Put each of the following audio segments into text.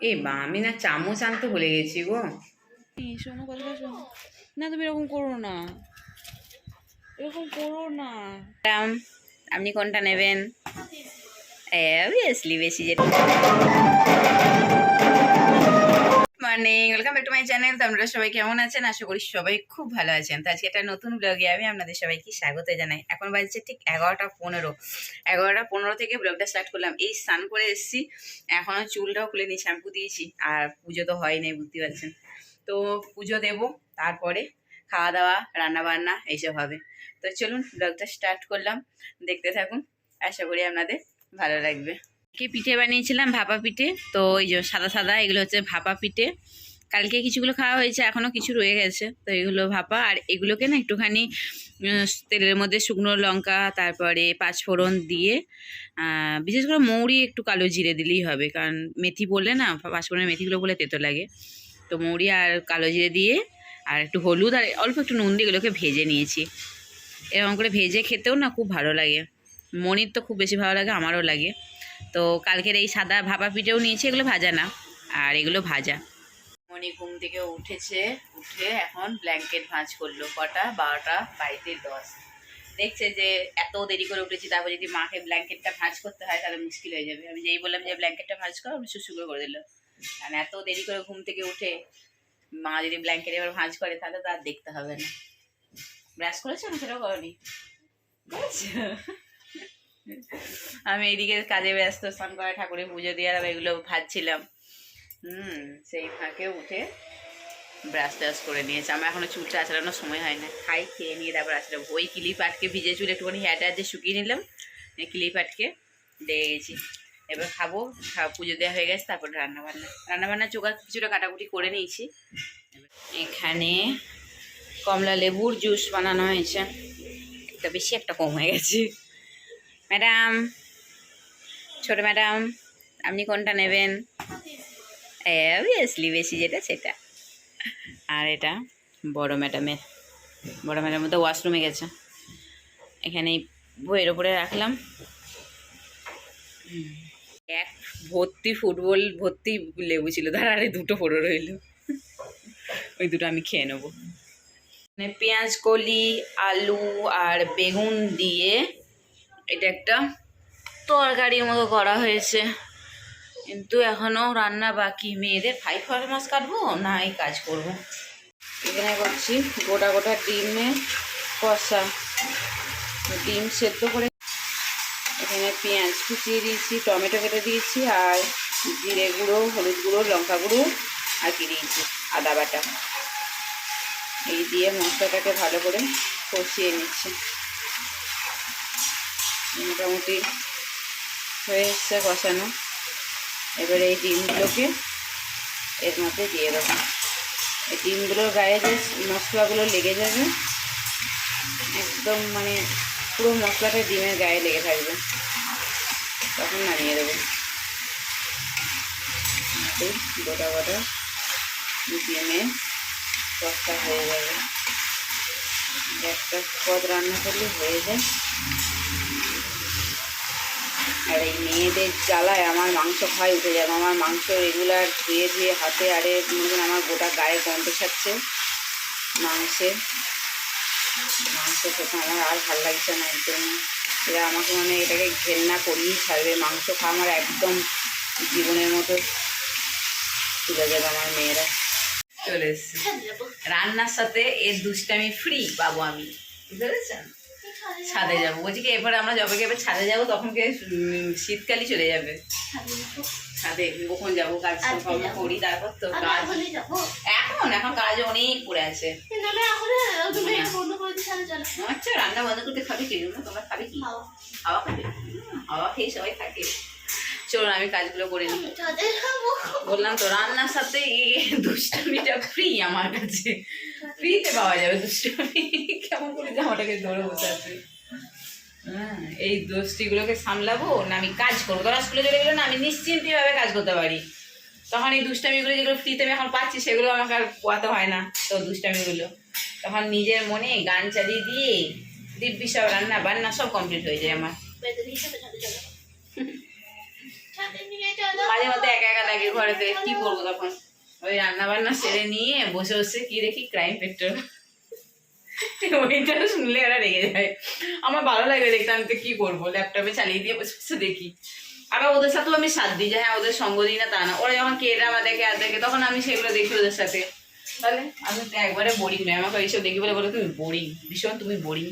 এ বা আমি না চামচ আনতে ভুলে গেছি গো। শোনো কথাটা শোনো। না তুমি এরকম করো না। এরকম করো না। আপনি কোনটা নেবেন? অবভিয়াসলি বেশি যেটা morning welcome back to my channel তো আপনারা সবাই কেমন আছেন? আশা করি সবাই খুব ভালো আছেন। তো আজকে একটা নতুন ব্লগে আমি আপনাদের সবাইকে স্বাগত জানাই। এখন বাজছে ঠিক এগারোটা পনেরো। এগারোটা পনেরো থেকে ব্লগটা স্টার্ট করলাম। এই স্নান করে এসেছি। এখনও চুলটাও খুলে নি শ্যাম্পু দিয়েছি। আর পুজো তো হয় নাই বুঝতে পারছেন। তো পুজো দেব, তারপরে খাওয়া দাওয়া রান্না বান্না এইসব হবে। তো চলুন ব্লগটা স্টার্ট করলাম। দেখতে থাকুন। আশা করি আপনাদের ভালো লাগবে। কি পিঠে বানিয়েছিলাম ভাপা পিঠে। তো এই যে সাদা সাদা, এগুলো হচ্ছে ভাপা পিঠে। কালকে কিছুগুলো খাওয়া হয়েছে এখনও কিছু রয়ে গেছে। তো এগুলো ভাপা, আর এগুলোকে না একটুখানি তেলের মধ্যে শুকনো লঙ্কা, তারপরে পাঁচফোড়ন দিয়ে বিশেষ করে মৌরি একটু কালো জিরে দিলেই হবে। কারণ মেথি বললে না পাঁচফোড়নের মেথিগুলো বলে তেতো লাগে। তো মৌরি আর কালো জিরে দিয়ে, আর একটু হলুদ, আর অল্প একটু নুন দিয়ে এগুলোকে ভেজে নিয়েছি। এরকম করে ভেজে খেতেও না খুব ভালো লাগে। মনির তো খুব বেশি ভালো লাগে, আমারও লাগে। তো কালকের এই সাদা ভাপা পিঠেও নিয়েছি, এগুলো ভাজা না। আর এগুলো ভাজা। মনি ঘুম থেকে উঠেছে, উঠে এখন ব্ল্যাঙ্কেট ভাঁজ করল কটা? বারোটা, বাড়িতে দশ। দেখছে যে এত দেরি করে উঠেছি, তারপর যদি মাকে ব্ল্যাঙ্কেটটা ভাঁজ করতে হয়, তাহলে মুশকিল হয়ে যাবে। আমি যেই বললাম যে ব্ল্যাঙ্কেটটা ভাঁজ করো, আমি শুশু করে করে দিল। কারণ এত দেরি করে ঘুম থেকে উঠে মা যদি ব্ল্যাঙ্কেট এবার ভাঁজ করে, তাহলে তো আর দেখতে হবে না। ব্রাশ করেছ? না সেটাও করনি। করেছ? আমি এইদিকে কাজে ব্যস্ত, স্নান করা ঠাকুরের পুজো দিয়ে আর এগুলো ভাজছিলাম। হুম, সেই ফাঁকে উঠে ব্রাশ ট্রাশ করে নিয়েছে। আমার এখনও চুলটা আঁচড়ানোর সময় হয় না খাই খেয়ে নিয়ে তারপর আঁচড়াবো ওই ক্লিপ আটকে ভিজে চুল, একটুখানি হেয়ার টায়ার দিয়ে শুকিয়ে নিলাম। ক্লিপ আটকে দিয়ে গেছি। এবার খাব পুজো দেওয়া হয়ে গেছে, তারপর রান্না বান্না রান্না বান্না জোগাড় কিছুটা কাটাকুটি করে নিয়েছি। এখানে কমলা লেবুর জুস বানানো হয়েছে। একটা বেশি, একটা কম হয়ে গেছে। ম্যাডাম, ছোট ম্যাডাম, আপনি কোনটা নেবেন? অবভিয়াসলি বেশি যেটা সেটা। আর এটা বড় ম্যাডামের। বড় ম্যাডাম তো ওয়াশরুমে গেছে। এখানে বইয়ের ওপরে রাখলাম। এক ভর্তি ফুটবল, ভর্তি লেবু ছিল। তার আরে দুটো পড়ে রইল। ওই দুটো আমি খেয়ে নেব। মানে পেঁয়াজ, কলি, আলু আর বেগুন দিয়ে এটা একটা তরকারির মতো করা হয়েছে। কিন্তু এখনও রান্না বাকি। মেয়েদের ফাইভ ফর মাছ কাটবো? না, এই কাজ করব। এখানে করছি গোটা গোটা ডিমে কষা। ডিম সেদ্ধ করে এখানে পেঁয়াজ কুচিয়ে দিয়েছি, টমেটো কেটে দিয়েছি, আর জিরে গুঁড়ো, হলুদ গুঁড়ো, লঙ্কা গুঁড়ো, আর কি দিয়েছি, আদা বাটা। এই দিয়ে মশলাটাকে ভালো করে কষিয়ে নিচ্ছি। মোটামুটি হয়ে এসছে কষানো। এবারে এই ডিমগুলোকে এর মধ্যে দিয়ে দেবো। এই ডিমগুলোর গায়ে যে মশলাগুলো লেগে যাবে, একদম মানে পুরো মশলাটা ডিমের গায়ে লেগে থাকবে। তখন নামিয়ে দেবো। গোটা গোটা ডিমে কষা হয়ে যাবে। একটা পদ রান্না করলে হয়ে যায়। আর এই মেয়েদের জ্বালায় আমার মাংস খাই উঠে যাবে। আমার মাংস রেগুলার ধুয়ে ধুয়ে হাতে আরে মনে আমার গোটা গায়ে গন্ধ ছাড়ছে মাংসে। মাংস খেতে আমার আর ভালো লাগছে না একদম এরা আমাকে মানে এটাকে ঘেন্না করিয়েই ছাড়বে। মাংস খাওয়া আমার একদম জীবনের মতো। তুলে যাবে আমার মেয়েরা। চলে এসছে। রান্নার সাথে এর দুষ্টামি ফ্রি পাবো আমি। বুঝতে পেরেছেন? ছাদে যাব। বলছি কি এরপরে আমরা যবে গেবে ছাদে যাব তখন কে শীতকালই চলে যাবে। ছাদে কখন যাব কাজ কর্ম করি তারপর তো কাজ। এখন? এখন কাজ অনেক পড়ে আছে। আচ্ছা রান্না বন্ধ করতে খাবে কি? তোমরা খাবে কি? হাওয়া খাবে? হাওয়া খেয়ে সবাই থাকে। চলুন আমি কাজগুলো করে নিই। বললাম তো রান্নার সাথে দুষ্টামিটা ফ্রি আমার কাছে। ফ্রিতে পাওয়া যাবে দুষ্টমি। কেমন করে জামাটাকে ধরে বসে আছে। হ্যাঁ, এই দোষটিগুলোকে সামলাবো না আমি কাজ করব? তোরা স্কুলে চলে গেলে না আমি নিশ্চিন্তভাবে কাজ করতে পারি। তখন এই দুষ্টামিগুলো যেগুলো ফ্রিতে আমি এখন পাচ্ছি সেগুলো আমাকে আর পোয়াতে হয় না তো দুষ্টামিগুলো। তখন নিজের মনে গান চালিয়ে দিয়ে দিব্যি সব রান্না বান্না সব কমপ্লিট হয়ে যায় আমার। মাঝে মধ্যে একা একা লাগে ঘরেতে, কি করব তখন? ওই রান্না বান্না সেরে নিয়ে বসে বসে কি দেখি? ক্রাইম পেট্রোল ওইটা শুনলে ওরা রেগে যায়। আমার ভালো লাগে দেখতে আমি তো কি করব ল্যাপটপে চালিয়ে দিয়ে বসে বসে দেখি। আবার ওদের সাথেও আমি সাথ দিই, যে হ্যাঁ ওদের সঙ্গ দিই না তা না। ওরা যখন কে ড্রামা দেখে, আর দেখে, তখন আমি সেগুলো দেখি ওদের সাথে। তাহলে আমি তো একবারে বোরিং নয়। আমাকে এইসব দেখি বলে বলে তুমি বোরিং ভীষণ তুমি বোরিং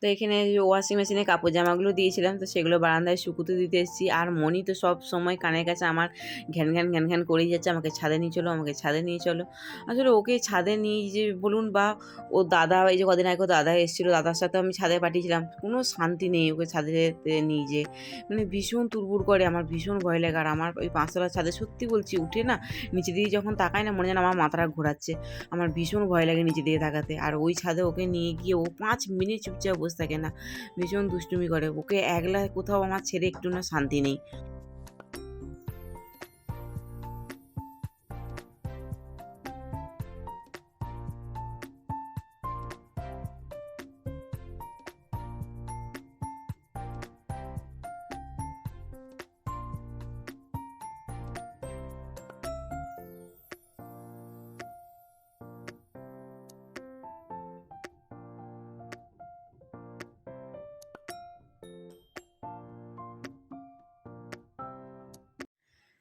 তো এখানে ওয়াশিং মেশিনে কাপড় জামাগুলো দিয়েছিলাম, তো সেগুলো বারান্দায় শুকুতে দিতে এসেছি। আর মনি তো সব সময় কানের কাছে আমার ঘ্যান ঘ্যান ঘ্যান ঘ্যান করেই যাচ্ছে, আমাকে ছাদে নিয়ে চলো, আমাকে ছাদে নিয়ে চলো। আসলে ওকে ছাদে নিয়ে যে বলুন বা ও দাদা, এই যে কদিন আগে দাদা এসেছিল, দাদার সাথে আমি ছাদে পাঠিয়েছিলাম। কোনো শান্তি নেই ওকে ছাদে নিয়ে যে মানে ভীষণ তুরবুর করে, আমার ভীষণ ভয় লাগে। আর আমার ওই পাঁচতলার ছাদে সত্যি বলছি, উঠে না নিচে দিয়ে যখন তাকায় না, মনে যেন আমার মাথাটা ঘোরাচ্ছে। আমার ভীষণ ভয় লাগে নিচে দিয়ে তাকাতে। আর ওই ছাদে ওকে নিয়ে গিয়ে ও পাঁচ মিনিট চুপচাপ থাকে না ভীষণ দুষ্টুমি করে। ওকে একলা কোথাও আমার ছেড়ে একটু না শান্তি নেই।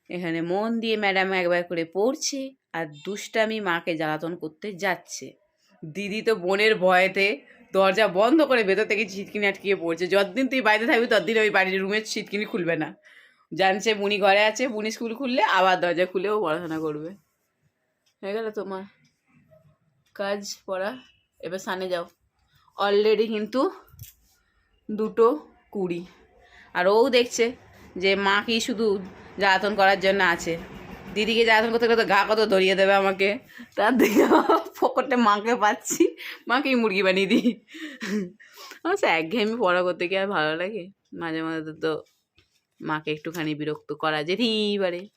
এখানে মন দিয়ে ম্যাডাম একবার করে পড়ছে আর দুষ্টামি মাকে জ্বালাতন করতে যাচ্ছে। দিদি তো বোনের ভয়েতে দরজা বন্ধ করে ভেতর থেকে ছিটকিনি আটকিয়ে পড়ছে। যতদিন তুই বাড়িতে থাকবি, ততদিন ওই বাড়ির রুমের ছিটকিনি খুলবে না। জানছে বুনি ঘরে আছে বুনি স্কুল খুললে আবার দরজা খুলেও পড়াশোনা করবে। হয়ে গেল তোমার কাজ, পড়া। এবার সানে যাও। অলরেডি কিন্তু দুটো কুড়ি। আর ও দেখছে যে মা কি শুধু জ্বালাতন করার জন্য আছে? দিদিকে জ্বালাতন করতে করতে গা কত ধরিয়ে দেবে আমাকে? তার দিকে ফকটে মাকে পাচ্ছি। মাকেই মুরগি বানিয়ে দিই। আমার একঘেয়েমি পড়া করতে কি আর ভালো লাগে। মাঝে মাঝে তো মাকে একটুখানি বিরক্ত করা যেতেই পারে।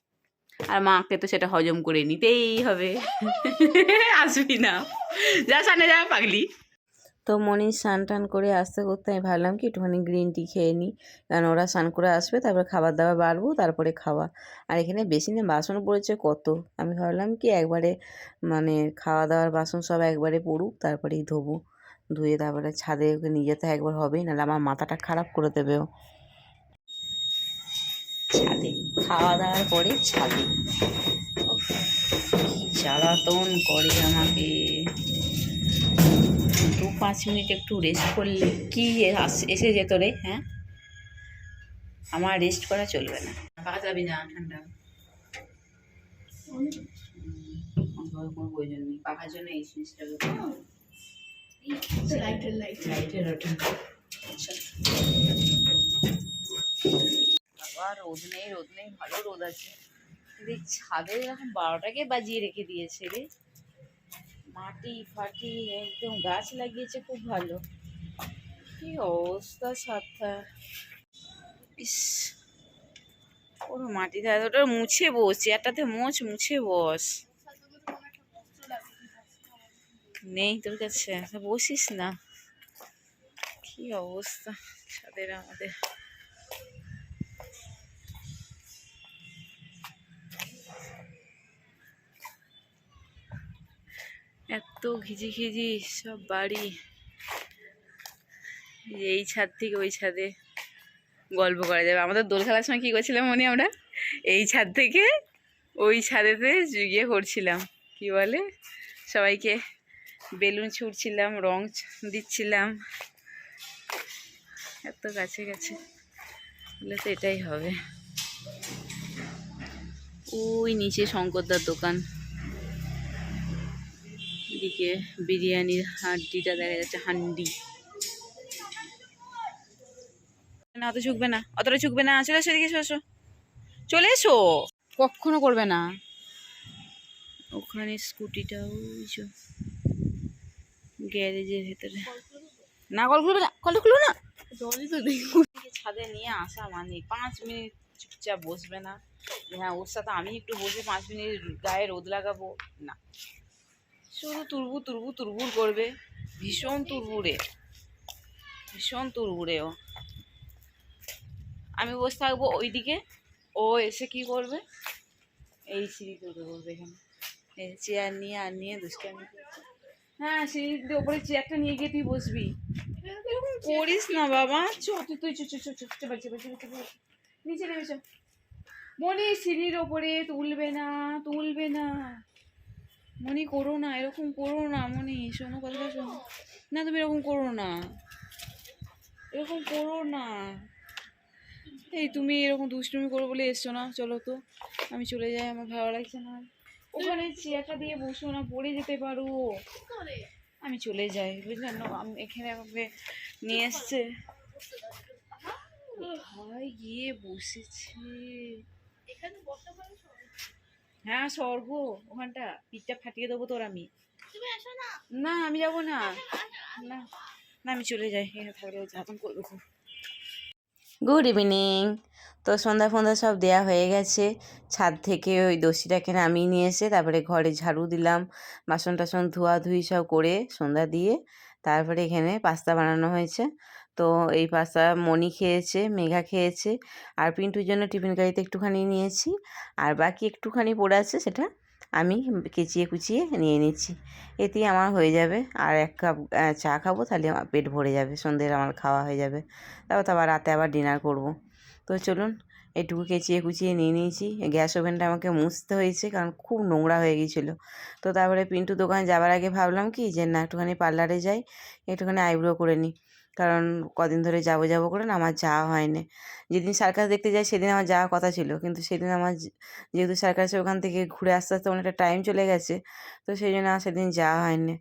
আর মাকে তো সেটা হজম করে নিতেই হবে। আসবি না। যা সামনে যা, পাগলি। তো মনি স্নান টান করে আসতে করতে আমি ভাবলাম কি একটুখানি গ্রিন টি খেয়ে নিই। কারণ ওরা স্নান করে আসবে, তারপরে খাবার দাবার বাড়বো, তারপরে খাওয়া। আর এখানে বেশি না বাসন পড়েছে কত? আমি ভাবলাম কি একবারে মানে খাওয়া দাওয়ার বাসন সব একবারে পড়ুক, তারপরেই ধোবো। ধুয়ে তারপরে ছাদে ওকে নিয়ে যেতে একবার হবেই, নাহলে আমার মাথাটা খারাপ করে দেবে ও। ছাদে, খাওয়া দাওয়ার পরে ছাদে। জ্বালাতন করে আমাকে। দু পাঁচ মিনিট একটু রেস্ট করলে কি এসে যেত রে হ্যাঁ? আমার রেস্ট করা চলবে না। পাকা যাবি না ঠান্ডা। কোনো প্রয়োজন নেই। পাখার জন্য এই জিনিসটা লাইটের লাইট লাইটের ওটা। আচ্ছা রোদ নেই রোদ নেই ভালো রোদ আছে। ছাদে এরকম বারোটাকে বাজিয়ে রেখে দিয়েছে রে। মাটি ফাটি একদম গাছ লাগিয়েছে, খুব ভালো। কি অবস্থা ছাদটা ইস, পুরো মাটিতে ওটা মুছে বস চেয়ারটাতে মোচ মুছে বস। নেই তোর কাছে, বসিস না। কি অবস্থা ছাদের আমাদের? এত ঘিজি ঘিজি সব বাড়ি। এই ছাদ থেকে ওই ছাদে গল্প করা যাবে। আমাদের দোল খেলার সময় কী করছিলাম মনে আমরা? এই ছাদ থেকে ওই ছাদেতে গিয়ে করছিলাম কি বলে? সবাইকে বেলুন ছুটছিলাম রং দিচ্ছিলাম। এত কাছে কাছে। বলে তো এটাই হবে। ওই নিচে শঙ্করদার দোকান। এদিকে বিরিয়ানির হাড্ডিটা দেখা যাচ্ছে হান্ডি। না অত ঝুঁকবে না অতটা ঝুঁকবে না। চলে এসো এদিকে এসো চলে এসো। কখনো করবে না। ওখানে স্কুটিটা ওই গ্যারেজের ভেতরে। না কল খুলবে না কল খুলবে না। জলই তো নেই ছাদে নিয়ে আসা মানে পাঁচ মিনিট চুপচাপ বসবে না। হ্যাঁ ওর সাথে আমি একটু বসে পাঁচ মিনিট গায়ে রোদ লাগাবো। না। শুধু তুরবু তুরবু তুরবুর করবে। ভীষণ তুরবুরে। ভীষণ তুরবুরে ও। আমি বসে থাকব ওইদিকে। ও এসে কি করবে? এই সিঁড়ি উঠে করবে এখানে। এই চেয়ার নিয়ে আর নিয়ে করছে। হ্যাঁ সিঁড়িতে ওপরে চেয়ারটা নিয়ে গিয়ে তুই বসবি। এরকম করিস না বাবা। চ, তুই তুই, চ চ চ চ নিচে নেমে চ। মনি সিঁড়ির ওপরে তুলবে না তুলবে না। মনি করো না, এরকম করো না মনি শোনো কথাটা, শোনো। না, তুমি এরকম করো না। এরকম করো না। এই তুমি এরকম দুষ্টুমি করো বলে এসছো না? চলো তো, আমি চলে যাই, আমার ভালো লাগছে না। ওখানে চেয়ারটা দিয়ে বসো না, পড়ে যেতে পারো। আমি চলে যাই বুঝলেন আমি এখানে আমাকে নিয়ে এসছে ভাই গিয়ে বসেছে? এখানে সবাই। হ্যাঁ স্বর্গ ওখানটা পিঠটা ফাটিয়ে দেবো তোর আমি। তুমি এসো না। না আমি যাব না। না না আমি চলে যাই। এখানে থাকলে ঝাতন করবে গুড ইভিনিং তো সন্ধ্যা ফন্ধ্যা সব দেয়া হয়ে গেছে। ছাদ থেকে ওই দস্যিটাকে নামিয়ে নিয়ে এসে তারপরে ঘরে ঝাড়ু দিলাম। বাসন টাসন ধোয়া ধোয়াধুয়ি সব করে সন্ধ্যা দিয়ে তারপরে এখানে পাস্তা বানানো হয়েছে। তো এই পাস্তা মণি খেয়েছে, মেঘা খেয়েছে। আর পিন্টুর জন্য টিফিন গাড়িতে একটুখানি নিয়েছি। আর বাকি একটুখানি পড়ে আছে সেটা আমি কেচিয়ে কুচিয়ে নিয়ে নিচ্ছি। এতেই আমার হয়ে যাবে। আর এক কাপ চা খাব, তাহলে আমার পেট ভরে যাবে। সন্ধ্যের আমার খাওয়া হয়ে যাবে। তারপর তো আবার রাতে আবার ডিনার করব। তো চলুন, এটুকু কেচিয়ে কুচিয়ে নিয়ে নিয়েছি। গ্যাস ওভেনটা আমাকে মুছতে হয়েছে, কারণ খুব নোংরা হয়ে গিয়েছিল। তো তারপরে পিন্টু দোকানে যাওয়ার আগে ভাবলাম কি, যে না, একটুখানি পার্লারে যাই, একটুখানি আইব্রো করে নিই। কারণ কদিন ধরে যাব যাব করে না আমার যাওয়া হয়নি। যেদিন সার্কাস দেখতে যাই সেদিন আমার যাওয়ার কথা ছিল। কিন্তু সেদিন আমার যেহেতু সার্কাসের ওখান থেকে ঘুরে আসতে আসতে অনেকটা টাইম চলে গেছে তো সেই জন্য আর সেদিন যাওয়া হয়নি।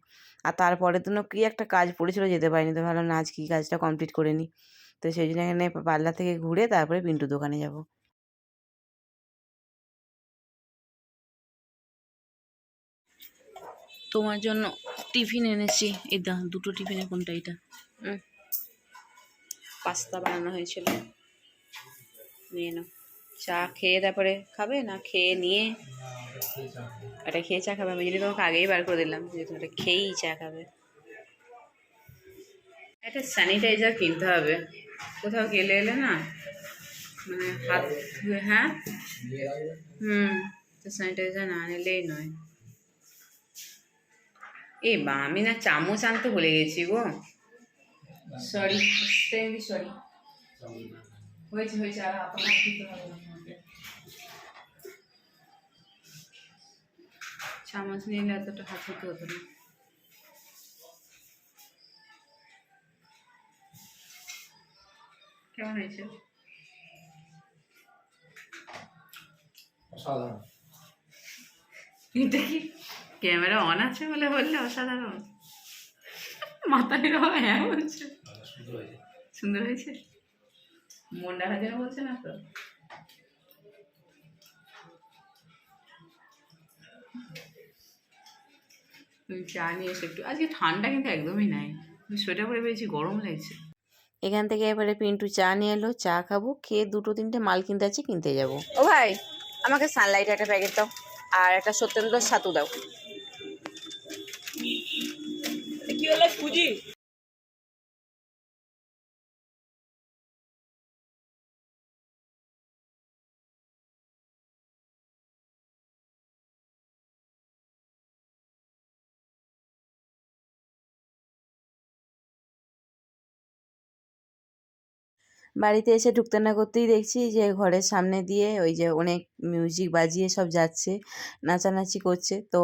আর তারপরের দিনও কী একটা কাজ পড়েছিল যেতে পারিনি। তো ভাবলাম না আজ কী কাজটা কমপ্লিট করে নিই তো সেই জন্য এখানে পার্লার থেকে ঘুরে তারপরে পিন্টু দোকানে যাব। তোমার জন্য টিফিন এনেছি। এই দা দুটো টিফিনে কোনটা এটা হুম। পাস্তা বানানো হয়েছিল। নিয়ে নাও। চা খেয়ে তারপরে খাবে না খেয়ে নিয়ে এটা খেয়ে চা খাবে। আমি যদি তোমাকে আগেই বার করে দিলাম যে তুমি খেয়েই চা খাবে। একটা স্যানিটাইজার কিনতে হবে। কোথাও গেলে এলে না মানে হাত ধুয়ে হ্যাঁ? হুম, তো স্যানিটাইজার না নিলেই নয়। এ বা আমি না চামচ আনতে ভুলে গেছি গো। সরি এক্সট্রিমলি সরি হয়েছে হয়েছে আর আমার দিতে হবে। চামচ নিলে এতটা হাত হতে হতো না। কেমন হয়েছে? অসাধারণ। এটা কি ক্যামেরা অন আছে বলে বললে অসাধারণ? মাথায় হ্যাঁ বলছে হয়েছে। সুন্দর হয়েছে? মন রাখার জন্য বলছে না তো? তুমি চা নিয়ে এসে একটু। আজকে ঠান্ডা কিন্তু একদমই নাই। সোয়েটার পরে পেয়েছি গরম লাগছে। এখান থেকে এবারে পিন্টু চা নিয়ে এলো চা খাব খেয়ে দুটো তিনটে মাল কিনতে আছে কিনতে যাব। ও ভাই আমাকে সানলাইট একটা প্যাকেট দাও আর একটা সত্যেন্দ্র ছাতু দাও। কি হলো ফুজি বাড়িতে এসে ঢুকতে না করতেই দেখছি যে ঘরের সামনে দিয়ে ওই যে অনেক মিউজিক বাজিয়ে সব যাচ্ছে, নাচানাচি করছে। তো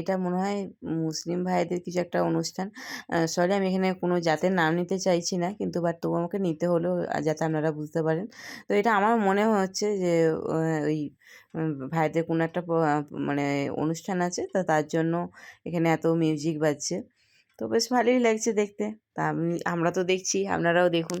এটা মনে হয় মুসলিম ভাইদের কিছু একটা অনুষ্ঠান। সরি আমি এখানে কোনো জাতের নাম নিতে চাইছি না, কিন্তু বাট তবু আমাকে নিতে হলো যাতে আপনারা বুঝতে পারেন। তো এটা আমার মনে হচ্ছে যে ওই ভাইদের কোনো একটা মানে অনুষ্ঠান আছে, তো তার জন্য এখানে এত মিউজিক বাজছে। তো বেশ ভালোই লাগছে দেখতে। তা আমি, আমরা তো দেখছি, আপনারাও দেখুন।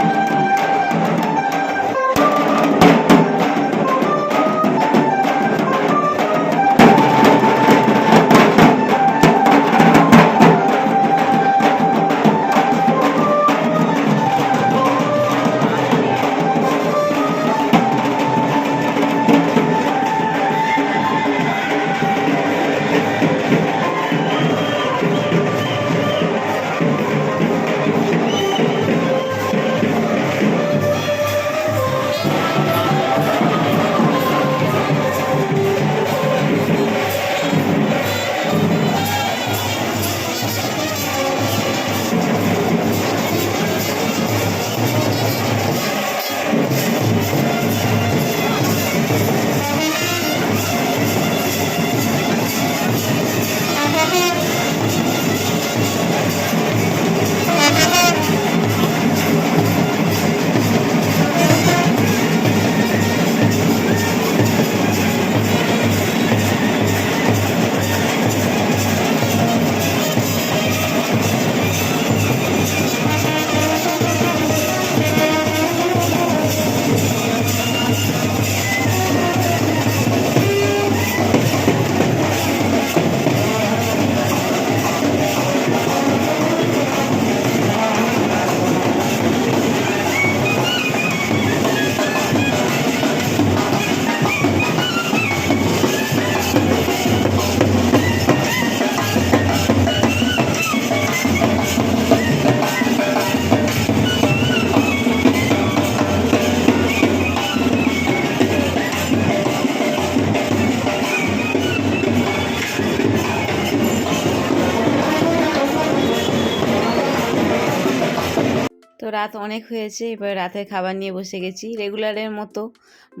অনেক হয়েছে, এবার রাতের খাবার নিয়ে বসে গেছি। রেগুলারের মতো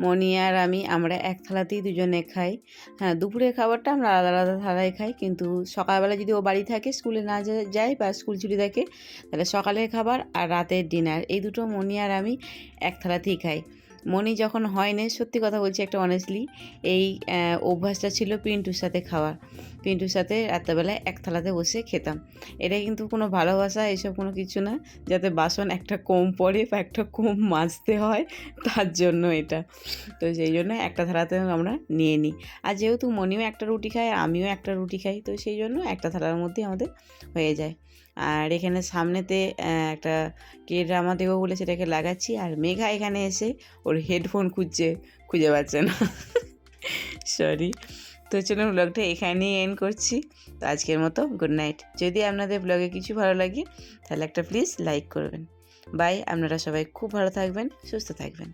মনি আর আমি, আমরা এক থালাতেই দুজনে খাই। হ্যাঁ দুপুরের খাবারটা আমরা আলাদা আলাদা থালায় খাই, কিন্তু সকালবেলা যদি ও বাড়ি থাকে, স্কুলে না যায় বা স্কুল ছুটি থাকে, তাহলে সকালের খাবার আর রাতের ডিনার এই দুটো মনি আর আমি এক থালাতেই খাই। মনি যখন হয়নি সত্যি কথা বলছি একটা অনেস্টলি এই অভ্যাসটা ছিল পিন্টুর সাথে খাওয়ার। পিন্টুর সাথে রাত্রেবেলায় এক থালাতে বসে খেতাম। এটা কিন্তু কোনো ভালোবাসা, এসব কোনো কিছু না, যাতে বাসন একটা কম পড়ে বা একটা কম মাজতে হয়, তার জন্য এটা। তো সেই জন্য একটা থালাতে আমরা নিয়ে নিই। আর যেহেতু মনিও একটা রুটি খায়, আমিও একটা রুটি খাই, তো সেই জন্য একটা থালার মধ্যেই আমাদের হয়ে যায়। আর এখানে সামনেতে একটা কে ড্রামা দেবো বলে সেটাকে লাগাচ্ছি আর মেঘা এখানে এসে ওর হেডফোন খুঁজছে, খুঁজে পাচ্ছে না। সরি তো চলুন ব্লগটা এখানেই এন্ড করছি। তো আজকের মতো গুড নাইট যদি আপনাদের ব্লগে কিছু ভালো লাগে, তাহলে একটা প্লিজ লাইক করবেন। বাই আপনারা সবাই খুব ভালো থাকবেন, সুস্থ থাকবেন।